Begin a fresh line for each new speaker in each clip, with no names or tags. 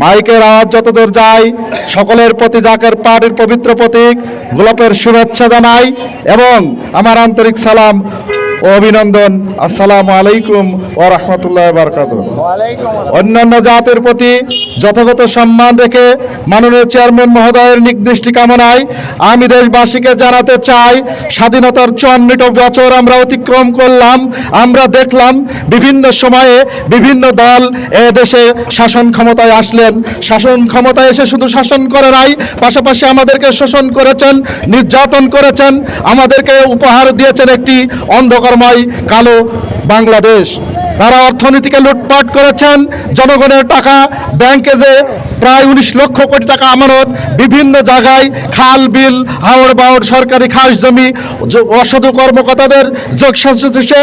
মাইকের আওয়াজ যতদূর যায়, সকলের প্রতি জাকের পাড়ির পবিত্র প্রতীক, গোলাপের শুভেচ্ছা জানাই, এবং আমার আন্তরিক সালাম ও অভিনন্দন। আসসালামু আলাইকুম ও রহমতুল্লাহ বারকাত অন্যান্য জাতের প্রতি যথাযথ সম্মান রেখে মাননীয় চেয়ারম্যান মহোদয়ের নির্দিষ্টি কামনায় আমি দেশবাসীকে জানাতে চাই স্বাধীনতার চুয়ান্নটা বছর আমরা অতিক্রম করলাম আমরা দেখলাম বিভিন্ন সময়ে বিভিন্ন দল এ দেশে শাসন ক্ষমতায় আসলেন। শাসন ক্ষমতায় এসে শুধু শাসন করে নাই পাশাপাশি আমাদেরকে শোষণ করেছেন নির্যাতন করেছেন আমাদেরকে উপহার দিয়েছেন একটি অন্ধকারময় কালো বাংলাদেশ। তারা অর্থনীতিকে লুটপাট করেছেন। জনগণের টাকা ব্যাংকে যে প্রায় উনিশ লক্ষ কোটি টাকা আমানত, বিভিন্ন জায়গায় খাল, বিল, হাওড় বাওড়, সরকারি খাস জমি অসাধু কর্মকর্তাদের যোগ শেষে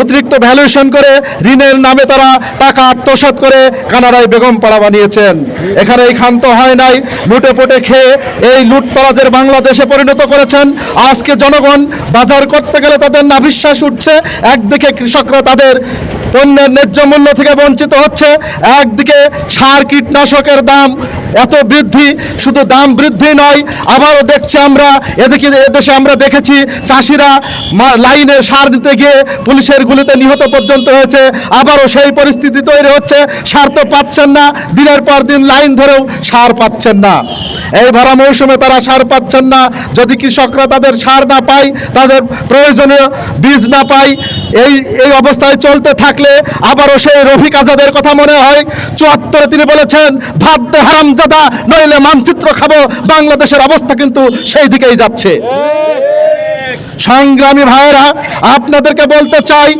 অতিরিক্ত ভ্যালুয়েশন করে ঋণের নামে তারা টাকা আত্মসাৎ করে কানাডায় বেগম পাড়া বানিয়েছেন। এখানে এই ক্ষান্ত হয় নাই লুটে পুটে খেয়ে এই লুটতরাজের বাংলাদেশে পরিণত করেছেন। আজকে জনগণ বাজার করতে গেলে তাদের নাভিশ্বাস উঠছে, একদিকে কৃষকরা তাদের পণ্যের ন্যায্য মূল্য থেকে বঞ্চিত হচ্ছে। একদিকে সার কীটনাশকের দাম এত বৃদ্ধি, শুধু দাম বৃদ্ধি নয়, আবারও দেখছি আমরা, এদিকে এদেশে আমরা দেখেছি চাষিরা লাইনে সার দিতে গিয়ে পুলিশের গুলিতে নিহত পর্যন্ত হয়েছে, আবারও সেই পরিস্থিতি তৈরি হচ্ছে, সার তো পাচ্ছেন না, দিনের পর দিন লাইন ধরেও সার পাচ্ছেন না। এই ভরা মৌসুমে তারা সার পাচ্ছেন না, যদি কৃষকরা তাদের সার না পায়, তাদের প্রয়োজনীয় বীজ না পায়, এই এই অবস্থায় চলতে থাকলে আবারও সেই রফিক আজাদের কথা মনে হয়, চুয়াত্তরে তিনি বলেছেন, ভাত দে হারামজাদা নইলে মানচিত্র খাব। বাংলাদেশের অবস্থা কিন্তু সেই দিকেই যাচ্ছে। সংগ্রামী ভাইয়েরা, আপনাদেরকে বলতে চাই,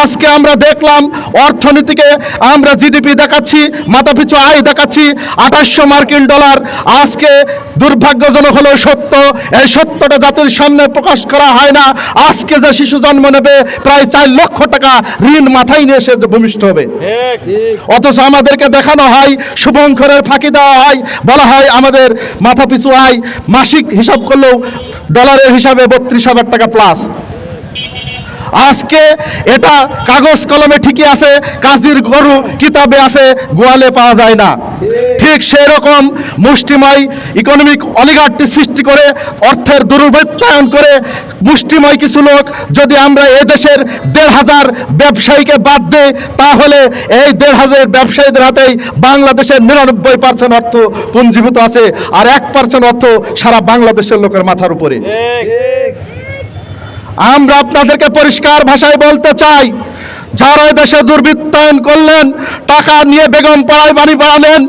আজকে আমরা দেখলাম অর্থনীতিকে আমরা জিডিপি দেখাচ্ছি, মাথাপিছু আয় দেখাচ্ছি, আঠাশশো মার্কিন ডলার। আজকে দুর্ভাগ্যজনক হলো সত্য এই সত্যটা জাতির সামনে প্রকাশ করা হয় না। আজকে যে শিশু জন্ম নেবে প্রায় চার লক্ষ টাকা ঋণ মাথায় নিয়ে এসে ভূমিষ্ঠ হবে। অথচ আমাদেরকে দেখানো হয় শুভঙ্করের ফাঁকি দেওয়া হয় বলা হয় আমাদের মাথা পিছু আয় মাসিক হিসাব করলেও ডলারের হিসাবে বত্রিশ হাজার টাকা প্লাস আজকে এটা কাগজ কলমে ঠিকই আছে, কাজীর গরু কিতাবে আছে, গোয়ালে পাওয়া যায় না। ঠিক সেই রকম মুষ্টিময় ইকোনমিক অলিগার্টি সৃষ্টি করে, অর্থের দুর্বৃত্তায়ন করে মুষ্টিময় কিছু লোক যদি আমরা এদেশের দেড় হাজার ব্যবসায়ীকে বাদ দিই, তাহলে এই দেড় হাজার ব্যবসায়ীদের হাতেই বাংলাদেশের নিরানব্বই পার্সেন্ট অর্থ পুঞ্জীভূত আছে, আর এক পার্সেন্ট অর্থ সারা বাংলাদেশের লোকের মাথার উপরে। আমরা আপনাদেরকে পরিষ্কার ভাষায় বলতে চাই, যারা দেশে দুর্বৃত্তায়ন করলেন, টাকা নিয়ে বেগম পাড়ায় বাড়ি বানালেন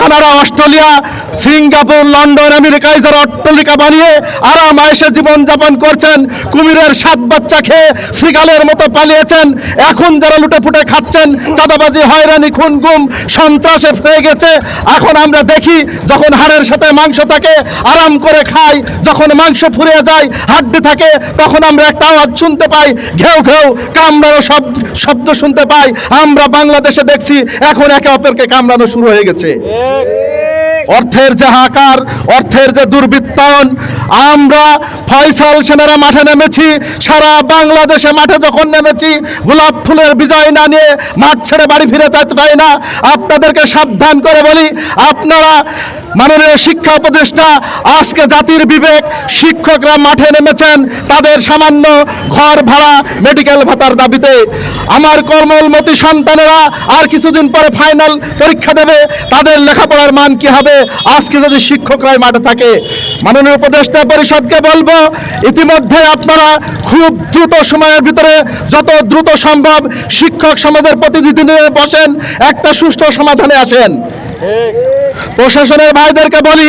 কানাডা, অস্ট্রেলিয়া, সিঙ্গাপুর, লন্ডন আমেরিকায় যারা অট্টালিকা বানিয়ে আরাম আয়েসে জীবনযাপন করছেন, কুমিরের সাত বাচ্চা খেয়ে শ্রীগালের মতো পালিয়েছেন, এখন যারা লুটে ফুটে খাচ্ছেন, চাঁদাবাজি, হয়রানি খুন গুম সন্ত্রাসে হয়ে গেছে, এখন আমরা দেখি যখন হাড়ের সাথে মাংস থাকে, আরাম করে খাই, যখন মাংস ফুরিয়ে যায়, হাড্ডি থাকে, তখন আমরা একটা আওয়াজ শুনতে পাই, ঘেউ ঘেউ, কামড়ানো শব্দ শব্দ শুনতে পাই, আমরা বাংলাদেশে দেখছি, এখন একে অপরকে কামড়ানো শুরু হয়ে গেছে। অর্থের যে হাকার অর্থের যে দুর্বৃত্তায়ন, আমরা ফয়সাল সেনারা মাঠে নেমেছি, সারা বাংলাদেশে মাঠে যখন নেমেছি, গোলাপ ফুলের বিজয় না নিয়ে মাঠ ছেড়ে বাড়ি ফিরে যেতে পারি না। আপনাদেরকে সাবধান করে বলি, আপনারা মাননীয় শিক্ষা উপদেষ্টা, আজকে জাতির বিবেক, শিক্ষকরা মাঠে নেমেছেন, তাদের সামান্য ঘর ভাড়া মেডিকেল ভাতার দাবিতে। আমার কর্মলমতি সন্তানেরা আর কিছুদিন পরে ফাইনাল পরীক্ষা দেবে, তাদের লেখাপড়ার মান কি হবে? আজকে যদি শিক্ষকরাই মাঠে থাকে, মাননীয় উপদেষ্টা পরিষদকে বলব, ইতিমধ্যে আপনারা খুব দ্রুত সময়ের ভিতরে যত দ্রুত সম্ভব শিক্ষক সমাজের প্রতিনিধি নিয়ে বসেন, একটা সুষ্ঠু সমাধানে আসেন। প্রশাসনের ভাইদেরকে বলি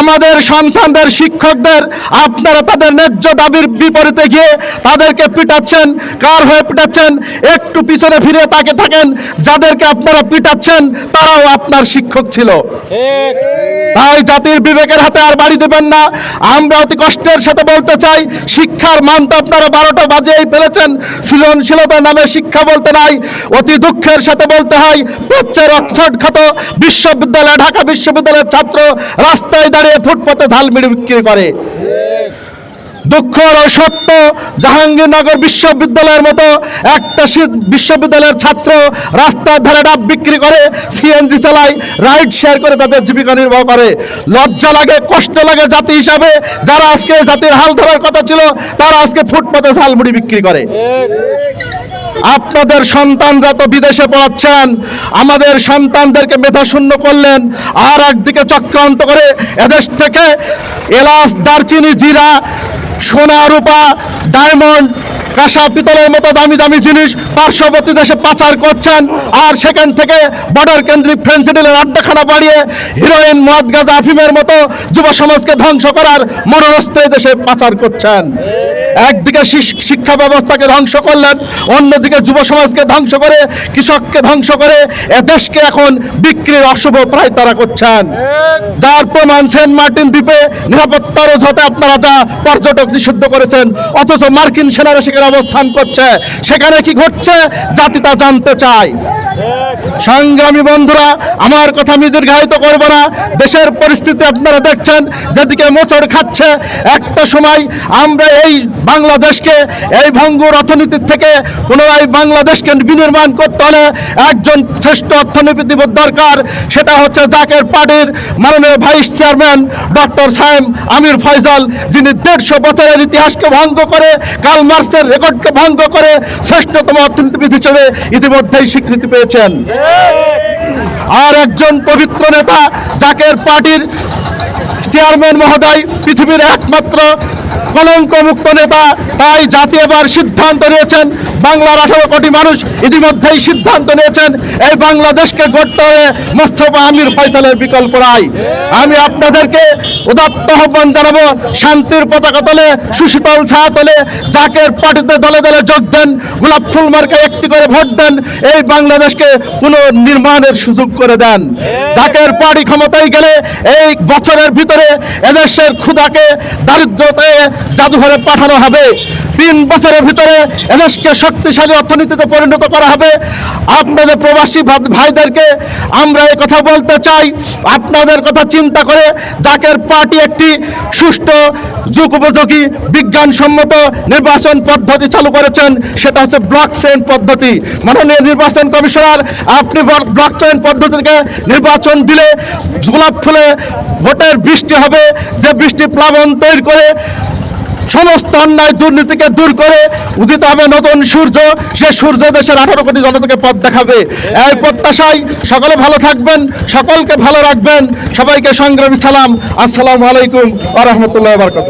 আমাদের সন্তানদের শিক্ষকদের আপনারা তাদের ন্যায্য দাবির বিপরীতে গিয়ে তাদেরকে পিটাচ্ছেন। কার হয়ে পিটাচ্ছেন? একটু পিছনে ফিরে তাকে থাকেন। যাদেরকে আপনারা পিটাচ্ছেন তারাও আপনার শিক্ষক ছিল। তাই জাতির বিবেকের হাতে আর বাড়ি দেবেন না। আমরা অতি কষ্টের সাথে বলতে চাই শিক্ষার মান তো আপনারা বারোটা বাজেই ফেলেছেন। সৃজনশীলতার নামে শিক্ষা বলতে নাই। অতি দুঃখের সাথে বলতে হয় প্রাচ্যের অক্সফোর্ড খ্যাত বিশ্ববিদ্যালয় ঢাকা বিশ্ববিদ্যালয়ের ছাত্র রাস্তায় দাঁড়িয়ে ফুটপাতে ঝালমিড়ি বিক্রি করে। দুঃখর ও সত্য জাহাঙ্গীরনগর বিশ্ববিদ্যালয়ের মতো একটা বিশ্ববিদ্যালয়ের ছাত্র রাস্তার ধারে ডাব বিক্রি করে, সিএনজি চালায়, রাইড শেয়ার করে তাদের জীবিকা নির্বাহ করে। লজ্জা লাগে, কষ্ট লাগে জাতি হিসাবে, যারা আজকে জাতির হাল ধরার কথা ছিল, তারা আজকে ফুটপাতে ঝালমুড়ি বিক্রি করে। আপনাদের সন্তানরা তো বিদেশে পড়াচ্ছেন, আমাদের সন্তানদেরকে মেধা শূন্য করলেন, আর একদিকে চক্রান্ত করে এদেশ থেকে এলাচ, দারচিনি, জিরা, সোনা, রূপা, ডায়মন্ড, কাঁসা, পিতলের মতো দামি দামি জিনিস পার্শ্ববর্তী দেশে পাচার করছেন, আর সেখান থেকে বর্ডার কেন্দ্রিক ফ্রেন্সিডিলের আড্ডাখানা বাড়িয়ে হিরোইন মদ গাঁজা আফিমের মতো যুব সমাজকে ধ্বংস করার মনোরস্ত দেশে পাচার করছেন। একদিকে শিক্ষা ব্যবস্থাকে ধ্বংস করলেন, অন্যদিকে যুব সমাজকে ধ্বংস করে, কৃষককে ধ্বংস করে, এ দেশকে এখন বিক্রির অশুভ প্রায় তারা করছেন। যার প্রমাণ সেন্ট মার্টিন দ্বীপে নিরাপত্তা রোধ আপনারা যা পর্যটক নিষিদ্ধ করেছেন, অথচ মার্কিন সেনারা সেখানে অবস্থান করছে, সেখানে কি ঘটছে, জাতি তা জানতে চায়। সংগ্রামী বন্ধুরা, আমার কথা আমি দীর্ঘায়িত করব না। দেশের পরিস্থিতি আপনারা দেখছেন, যেদিকে মোচড় খাচ্ছে, একটা সময় আমরা এই বাংলাদেশকে, এই ভঙ্গুর অর্থনীতির থেকে পুনরায় বাংলাদেশকে বিনির্মাণ করতে হলে একজন শ্রেষ্ঠ অর্থনীতিবিদ দরকার। সেটা হচ্ছে জাকের পার্টির মাননীয় ভাইস চেয়ারম্যান ডক্টর সাহেব আমির ফয়জাল, যিনি দেড়শো বছরের ইতিহাসকে ভঙ্গ করে, কাল মার্চের রেকর্ডকে ভঙ্গ করে শ্রেষ্ঠতম অর্থনীতিবিদ হিসেবে ইতিমধ্যেই স্বীকৃতি পেয়েছেন। আর একজন পবিত্র নেতা জাকের পার্টির চেয়ারম্যান মহোদয় পৃথিবীর একমাত্র কলঙ্ক মুক্ত নেতা, তাই জাতি এবার সিদ্ধান্ত নিয়েছেন। বাংলার আঠারো কোটি মানুষ ইতিমধ্যেই সিদ্ধান্ত নিয়েছেন, এই বাংলাদেশকে গড়তে হবে মোস্তফা আমির ফয়সালের বিকল্প নাই আমি আপনাদেরকে উদাত্ত আহ্বান জানাব, শান্তির পতাকা তোলে, সুশীতল ছায়া তোলে, জাকের পার্টিতে দলে দলে যোগ দেন, গোলাপ ফুল মার্কে একটি করে ভোট দেন, এই বাংলাদেশকে পুনর্নির্মাণের সুযোগ করে দেন। জাকের পার্টি ক্ষমতায় গেলে এই বছরের ভিতরে এদেশের ক্ষুদাকে দারিদ্রতে জাদুঘরে পাঠানো হবে। তিন বছরের ভিতরে এদেশকে শক্তিশালী অর্থনীতিতে পরিণত করা হবে। আপনাদের প্রবাসী ভাই- ভাইদেরকে আমরা এই কথা বলতে চাই। আপনাদের কথা চিন্তা করে জাকের পার্টি একটি সুষ্ঠু, যুগোপযোগী, বিজ্ঞানসম্মত নির্বাচন পদ্ধতি চালু করেছেন। সেটা হচ্ছে ব্লক চেইন পদ্ধতি। মাননীয় নির্বাচন কমিশনার, আপনি ব্লক চেইন পদ্ধতিকে নির্বাচন দিলে গোলাপ ফুলে ভোটের বৃষ্টি হবে। যে বৃষ্টি প্লাবন তৈরি করে সমস্ত অন্যায় দুর্নীতিকে দূর করে উদিত হবে নতুন সূর্য। সে সূর্য দেশের আঠারো কোটি জনতাকে পথ দেখাবে। এই প্রত্যাশায় সকলে ভালো থাকবেন, সকলকে ভালো রাখবেন। সবাইকে সংগ্রামী সালাম। আসসালামু আলাইকুম আ রহমতুল্লাহ বারকাত